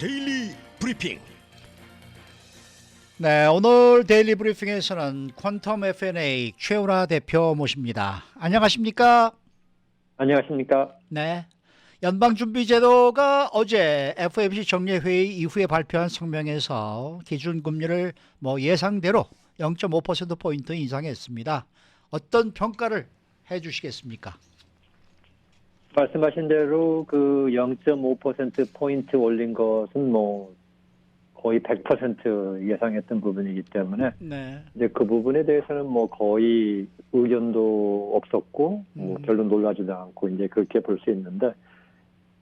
데일리 브리핑. 네, 오늘 데일리 브리핑에서는 퀀텀 FNA 최우라 대표 모십니다. 안녕하십니까? 안녕하십니까? 네. 연방준비제도가 어제 FOMC 정례회의 이후에 발표한 성명에서 기준금리를 뭐 예상대로 0.5%포인트 인상했습니다. 어떤 평가를 해 주시겠습니까? 말씀하신 대로 그 0.5% 포인트 올린 것은 뭐 거의 100% 예상했던 부분이기 때문에 네. 이제 그 부분에 대해서는 뭐 거의 의견도 없었고 뭐 음. 별로 놀라지도 않고 이제 그렇게 볼 수 있는데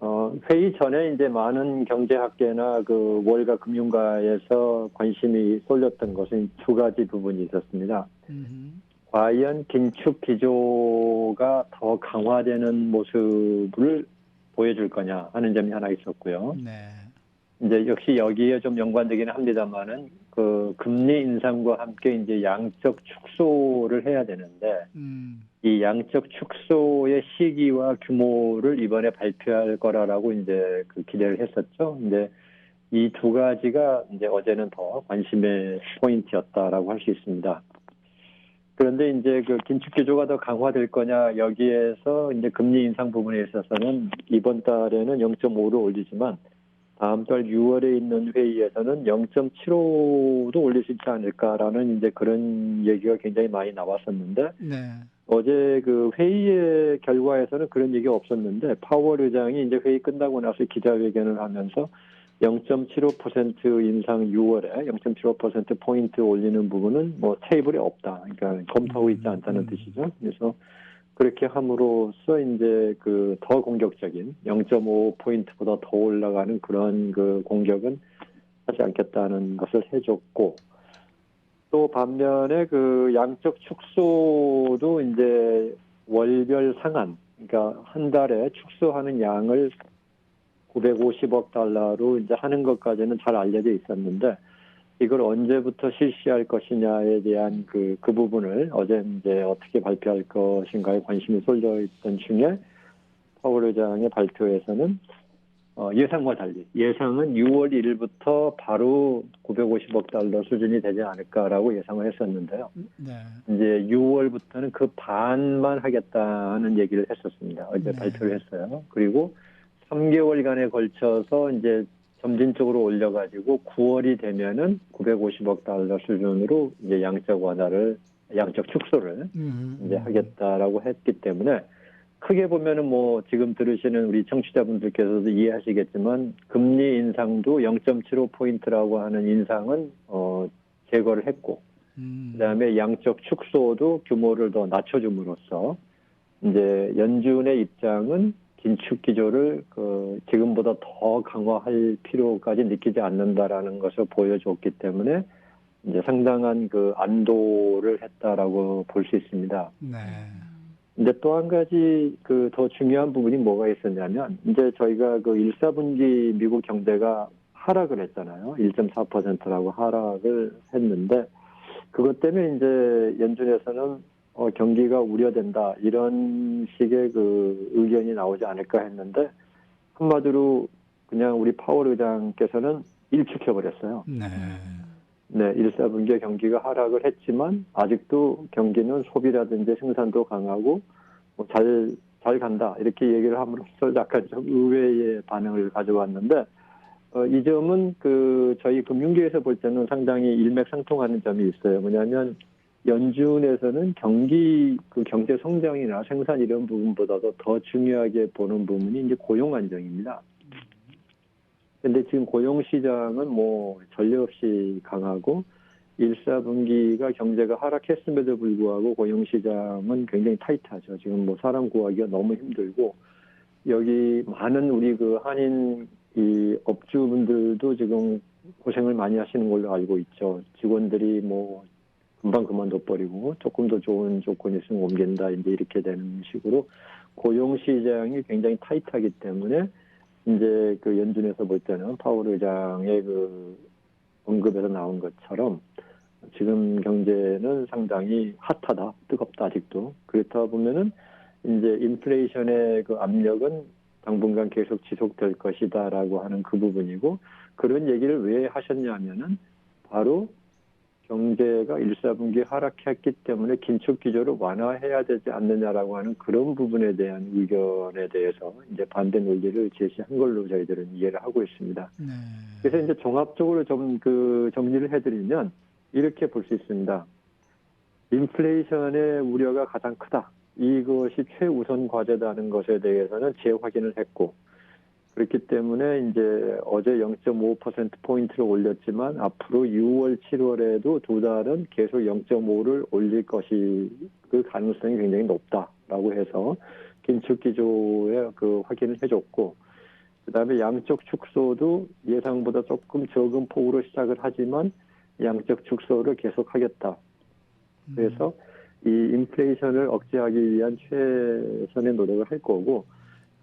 어 회의 전에 이제 많은 경제학계나 그 월가 금융가에서 관심이 쏠렸던 것은 두 가지 부분이 있었습니다. 음흠. 과연 긴축 기조가 더 강화되는 모습을 보여줄 거냐 하는 점이 하나 있었고요. 네. 이제 역시 여기에 좀 연관되기는 합니다만은 그 금리 인상과 함께 이제 양적 축소를 해야 되는데 음. 이 양적 축소의 시기와 규모를 이번에 발표할 거라라고 이제 그 기대를 했었죠. 근데 이 두 가지가 이제 어제는 더 관심의 포인트였다라고 할 수 있습니다. 그런데 이제 그 긴축 기조가 더 강화될 거냐 여기에서 이제 금리 인상 부분에 있어서는 이번 달에는 0.5로 올리지만 다음 달 6월에 있는 회의에서는 0.75도 올릴 수 있지 않을까라는 이제 그런 얘기가 굉장히 많이 나왔었는데 네. 어제 그 회의의 결과에서는 그런 얘기가 없었는데 파월 의장이 이제 회의 끝나고 나서 기자회견을 하면서 0.75% 인상 6월에 0.75% 포인트 올리는 부분은 뭐 테이블에 없다. 그러니까 검토하고 있지 않다는 음. 뜻이죠. 그래서 그렇게 함으로써 이제 그 더 공격적인 0.5 포인트보다 더 올라가는 그런 그 공격은 하지 않겠다는 것을 해줬고 또 반면에 그 양적 축소도 이제 월별 상한, 그러니까 한 달에 축소하는 양을 950억 달러로 이제 하는 것까지는 잘 알려져 있었는데 이걸 언제부터 실시할 것이냐에 대한 그, 그 부분을 어제 이제 어떻게 발표할 것인가에 관심이 쏠려 있던 중에 파월 의장의 발표에서는 어, 예상과 달리 예상은 6월 1일부터 바로 950억 달러 수준이 되지 않을까라고 예상을 했었는데요. 네. 이제 6월부터는 그 반만 하겠다는 얘기를 했었습니다. 어제 네. 발표를 했어요. 그리고 3개월간에 걸쳐서 이제 점진적으로 올려가지고 9월이 되면은 950억 달러 수준으로 이제 양적 완화를 양적 축소를 음. 이제 하겠다라고 했기 때문에 크게 보면은 뭐 지금 들으시는 우리 청취자분들께서도 이해하시겠지만 금리 인상도 0.75 포인트라고 하는 인상은 어 제거를 했고 음. 그다음에 양적 축소도 규모를 더 낮춰줌으로써 이제 연준의 입장은 긴축 기조를 그 지금보다 더 강화할 필요까지 느끼지 않는다라는 것을 보여줬기 때문에 이제 상당한 그 안도를 했다라고 볼 수 있습니다. 네. 근데 또 한 가지 그 더 중요한 부분이 뭐가 있었냐면 이제 저희가 그 1, 4분기 미국 경제가 하락을 했잖아요. 1.4%라고 하락을 했는데 그것 때문에 이제 연준에서는 어, 경기가 우려된다 이런 식의 그 의견이 나오지 않을까 했는데 한마디로 그냥 우리 파월 의장께서는 일축해 버렸어요. 네. 네, 1, 4분기에 경기가 하락을 했지만 아직도 경기는 소비라든지 생산도 강하고 뭐 잘, 잘 간다 이렇게 얘기를 함으로써 약간 좀 의외의 반응을 가져왔는데 어, 이 점은 그 저희 금융계에서 볼 때는 상당히 일맥상통하는 점이 있어요. 뭐냐면 연준에서는 경기 그 경제 성장이나 생산 이런 부분보다도 더 중요하게 보는 부분이 이제 고용 안정입니다. 근데 지금 고용 시장은 뭐 전례 없이 강하고 1, 4분기가 경제가 하락했음에도 불구하고 고용 시장은 굉장히 타이트하죠. 지금 뭐 사람 구하기가 너무 힘들고 여기 많은 우리 그 한인 이 업주분들도 지금 고생을 많이 하시는 걸로 알고 있죠. 직원들이 뭐 금방 그만둬 버리고 조금 더 좋은 조건이 있으면 옮긴다 이제 이렇게 되는 식으로 고용 시장이 굉장히 타이트하기 때문에 이제 그 연준에서 볼 때는 파월 의장의 그 언급에서 나온 것처럼 지금 경제는 상당히 핫하다, 뜨겁다 아직도. 그렇다 보면은 이제 인플레이션의 그 압력은 당분간 계속 지속될 것이다라고 하는 그 부분이고 그런 얘기를 왜 하셨냐면은 바로 경제가 1, 4분기 하락했기 때문에 긴축 기조를 완화해야 되지 않느냐라고 하는 그런 부분에 대한 의견에 대해서 이제 반대 논리를 제시한 걸로 저희들은 이해를 하고 있습니다. 네. 그래서 이제 종합적으로 좀 그 정리를 해드리면 이렇게 볼 수 있습니다. 인플레이션의 우려가 가장 크다. 이것이 최우선 과제다는 것에 대해서는 재확인을 했고 그렇기 때문에 이제 어제 0.5% 포인트를 올렸지만 앞으로 6월, 7월에도 두 달은 계속 0.5를 올릴 것이 그 가능성이 굉장히 높다라고 해서 긴축 기조에 그 확인을 해줬고 그다음에 양적 축소도 예상보다 조금 적은 폭으로 시작을 하지만 양적 축소를 계속하겠다. 그래서 이 인플레이션을 억제하기 위한 최선의 노력을 할 거고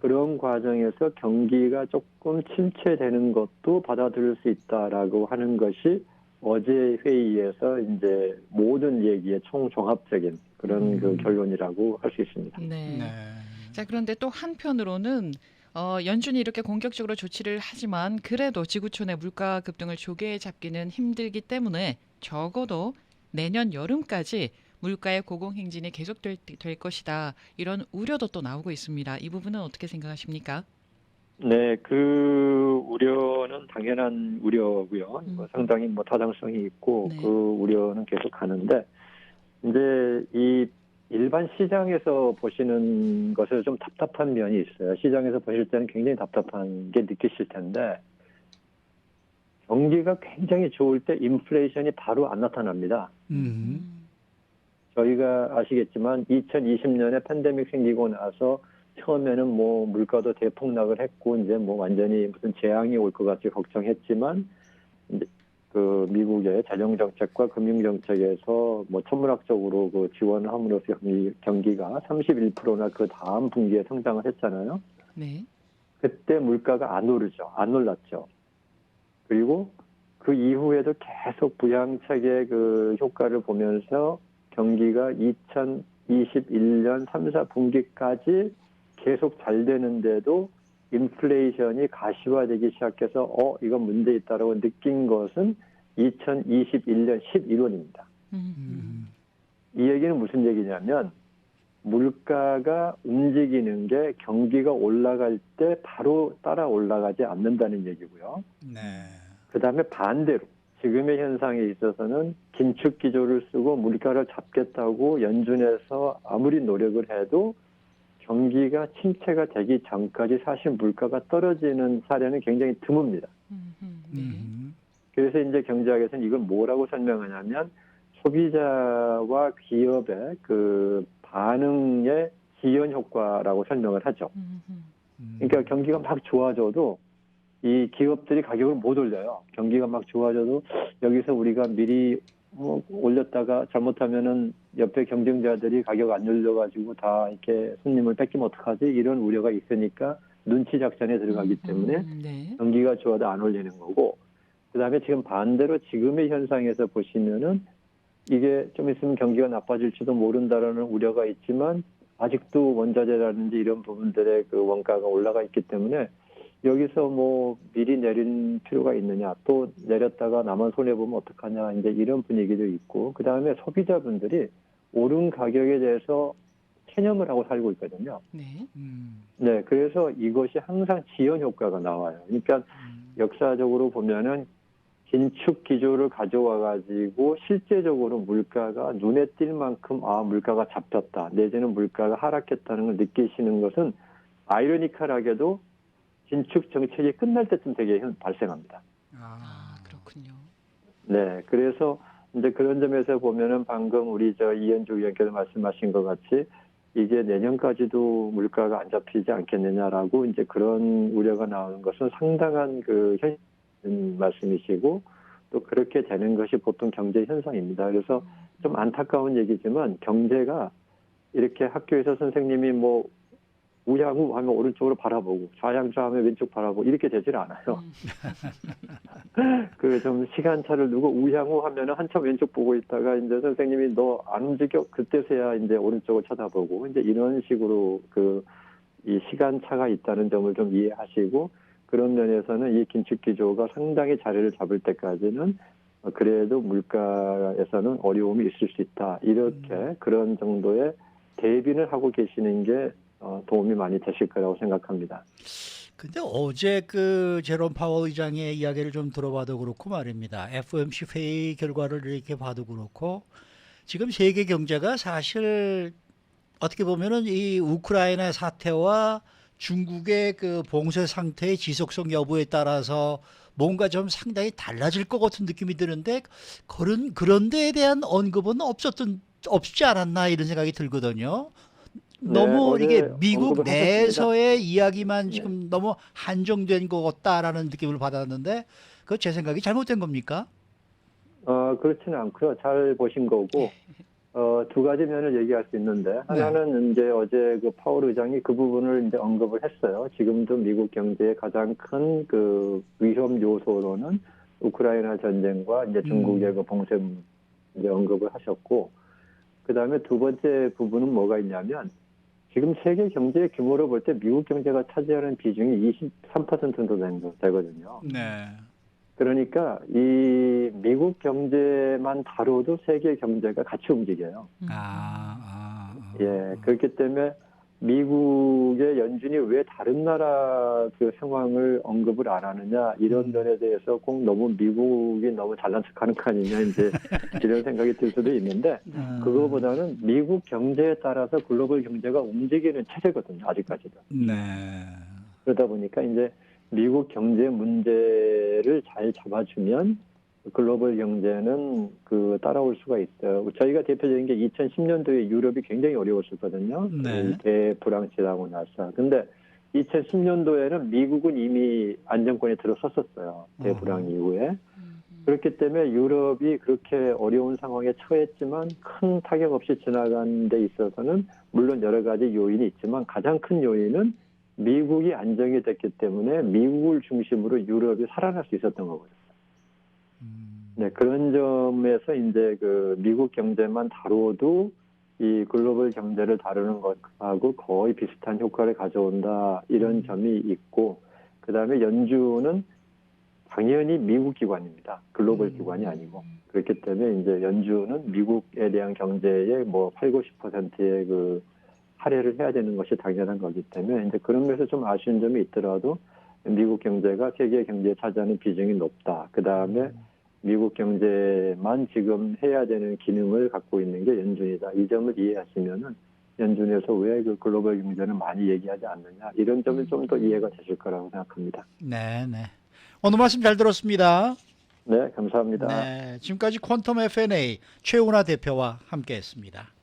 그런 과정에서 경기가 조금 침체되는 것도 받아들일 수 있다라고 하는 것이 어제 회의에서 이제 모든 얘기의 총종합적인 그런 음. 그 결론이라고 할 수 있습니다. 네. 네. 자, 그런데 또 한편으로는 어, 연준이 이렇게 공격적으로 조치를 하지만 그래도 지구촌의 물가 급등을 조개에 잡기는 힘들기 때문에 적어도 내년 여름까지 물가의 고공행진이 계속될 될 것이다. 이런 우려도 또 나오고 있습니다. 이 부분은 어떻게 생각하십니까? 네, 그 우려는 당연한 우려고요. 음. 뭐 상당히 뭐 타당성이 있고 네. 그 우려는 계속 가는데 이제 이 일반 시장에서 보시는 것에 좀 답답한 면이 있어요. 시장에서 보실 때는 굉장히 답답한 게 느끼실 텐데 경기가 굉장히 좋을 때 인플레이션이 바로 안 나타납니다. 음. 저희가 아시겠지만 2020년에 팬데믹 생기고 나서 처음에는 뭐 물가도 대폭락을 했고 이제 뭐 완전히 무슨 재앙이 올 것 같이 걱정했지만 이제 그 미국의 재정 정책과 금융 정책에서 뭐 천문학적으로 그 지원을 함으로써 경기, 경기가 31%나 그 다음 분기에 성장을 했잖아요. 네. 그때 물가가 안 오르죠. 안 올랐죠. 그리고 그 이후에도 계속 부양책의 그 효과를 보면서 경기가 2021년 3, 4분기까지 계속 잘 되는데도 인플레이션이 가시화되기 시작해서 어 이건 문제 있다라고 느낀 것은 2021년 11월입니다. 음. 음. 이 얘기는 무슨 얘기냐면 물가가 움직이는 게 경기가 올라갈 때 바로 따라 올라가지 않는다는 얘기고요. 네. 그 다음에 반대로 지금의 현상에 있어서는 긴축 기조를 쓰고 물가를 잡겠다고 연준에서 아무리 노력을 해도 경기가 침체가 되기 전까지 사실 물가가 떨어지는 사례는 굉장히 드뭅니다. 네. 음. 그래서 이제 경제학에서는 이걸 뭐라고 설명하냐면 소비자와 기업의 그 반응의 지연 효과라고 설명을 하죠. 음. 그러니까 경기가 막 좋아져도 이 기업들이 가격을 못 올려요. 경기가 막 좋아져도 여기서 우리가 미리 뭐 올렸다가 잘못하면은 옆에 경쟁자들이 가격 안 올려가지고 다 이렇게 손님을 뺏기면 어떡하지? 이런 우려가 있으니까 눈치 작전에 들어가기 때문에 음. 네. 경기가 좋아도 안 올리는 거고 그다음에 지금 반대로 지금의 현상에서 보시면은 이게 좀 있으면 경기가 나빠질지도 모른다라는 우려가 있지만 아직도 원자재라든지 이런 부분들의 그 원가가 올라가 있기 때문에 여기서 뭐 미리 내린 필요가 있느냐 또 내렸다가 나만 손해 보면 어떡하냐 이제 이런 분위기도 있고 그 다음에 소비자분들이 오른 가격에 대해서 체념을 하고 살고 있거든요. 네. 음. 네, 그래서 이것이 항상 지연 효과가 나와요. 그러니까 음. 역사적으로 보면은 긴축 기조를 가져와 가지고 실제적으로 물가가 눈에 띌 만큼 아 물가가 잡혔다 내지는 물가가 하락했다는 걸 느끼시는 것은 아이러니컬하게도 긴축 정책이 끝날 때쯤 되게 현- 발생합니다. 아. 아, 그렇군요. 네, 그래서 이제 그런 점에서 보면은 방금 우리 저 이현주 의원께서 말씀하신 것 같이 이게 내년까지도 물가가 안 잡히지 않겠느냐라고 이제 그런 우려가 나오는 것은 상당한 그 현, 음, 말씀이시고 또 그렇게 되는 것이 보통 경제 현상입니다. 그래서 좀 안타까운 얘기지만 경제가 이렇게 학교에서 선생님이 뭐 우양우 하면 오른쪽으로 바라보고 좌양좌 하면 왼쪽 바라보고 이렇게 되질 않아요. 음. 그좀 시간차를 두고 우향우 하면은 한참 왼쪽 보고 있다가 이제 선생님이 너 안 움직여 그때서야 이제 오른쪽을 쳐다보고 이제 이런 식으로 그 이 시간차가 있다는 점을 좀 이해하시고 그런 면에서는 이 긴축 기조가 상당히 자리를 잡을 때까지는 어, 그래도 물가에서는 어려움이 있을 수 있다. 이렇게 그런 정도의 대비를 하고 계시는 게 어, 도움이 많이 되실 거라고 생각합니다. 근데 어제 그 제롬 파월 의장의 이야기를 좀 들어봐도 그렇고 말입니다. FOMC 회의 결과를 이렇게 봐도 그렇고 지금 세계 경제가 사실 어떻게 보면은 이 우크라이나 사태와 중국의 그 봉쇄 상태의 지속성 여부에 따라서 뭔가 좀 상당히 달라질 것 같은 느낌이 드는데 그런 그런 데에 대한 언급은 없었던 없지 않았나 이런 생각이 들거든요. 너무 네, 이게 미국. 내에서의 이야기만 네. 지금 너무 한정된 것 같다라는 느낌을 받았는데 그 제 생각이 잘못된 겁니까? 어, 그렇지는 않고요. 잘 보신 거고, 어, 두 가지 면을 얘기할 수 있는데, 하나는 이제 어제 그 파월 의장이 그 부분을 이제 언급을 했어요. 지금도 미국 경제의 가장 큰 그 위험 요소로는 우크라이나 전쟁과 이제 중국의 그 봉쇄 이제 언급을 하셨고, 그 다음에 두 번째 부분은 뭐가 있냐면, 지금 세계 경제의 규모로 볼 때 미국 경제가 차지하는 비중이 23% 정도 되거든요. 네. 그러니까 이 미국 경제만 다뤄도 세계 경제가 같이 움직여요. 음. 아, 아, 아. 예, 그렇기 때문에 미국의 연준이 왜 다른 나라 그 상황을 언급을 안 하느냐 이런 면에 대해서 꼭 너무 미국이 너무 잘난 척하는 거 아니냐 이제 이런 생각이 들 수도 있는데 아. 그거보다는 미국 경제에 따라서 글로벌 경제가 움직이는 체제거든요 아직까지도. 네. 그러다 보니까 이제 미국 경제 문제를 잘 잡아주면 글로벌 경제는 그 따라올 수가 있어요. 저희가 대표적인 게 2010년도에 유럽이 굉장히 어려웠었거든요. 네. 이 대불황치라고 나서. 근데 2010년도에는 미국은 이미 안정권에 들어섰었어요. 대불황 어허. 이후에. 음. 그렇기 때문에 유럽이 그렇게 어려운 상황에 처했지만 큰 타격 없이 지나간 데 있어서는 물론 여러 가지 요인이 있지만 가장 큰 요인은 미국이 안정이 됐기 때문에 미국을 중심으로 유럽이 살아날 수 있었던 거거든요. 음. 네, 그런 점에서 이제 그 미국 경제만 다루어도 이 글로벌 경제를 다루는 것하고 거의 비슷한 효과를 가져온다 이런 점이 있고 그 다음에 연준은 당연히 미국 기관입니다. 글로벌 음. 기관이 아니고 그렇기 때문에 이제 연준은 미국에 대한 경제의 뭐 8, 90%의 그 할애를 해야 되는 것이 당연한 거기 때문에 이제 그런 면에서 좀 아쉬운 점이 있더라도 미국 경제가 세계 경제에 차지하는 비중이 높다. 그 다음에 미국 경제만 지금 해야 되는 기능을 갖고 있는 게 연준이다. 이 점을 이해하시면은 연준에서 왜 그 글로벌 경제를 많이 얘기하지 않느냐 이런 점이 좀 더 이해가 되실 거라고 생각합니다. 네, 네. 오늘 말씀 잘 들었습니다. 네, 감사합니다. 네. 지금까지 퀀텀 FNA 최은하 대표와 함께했습니다.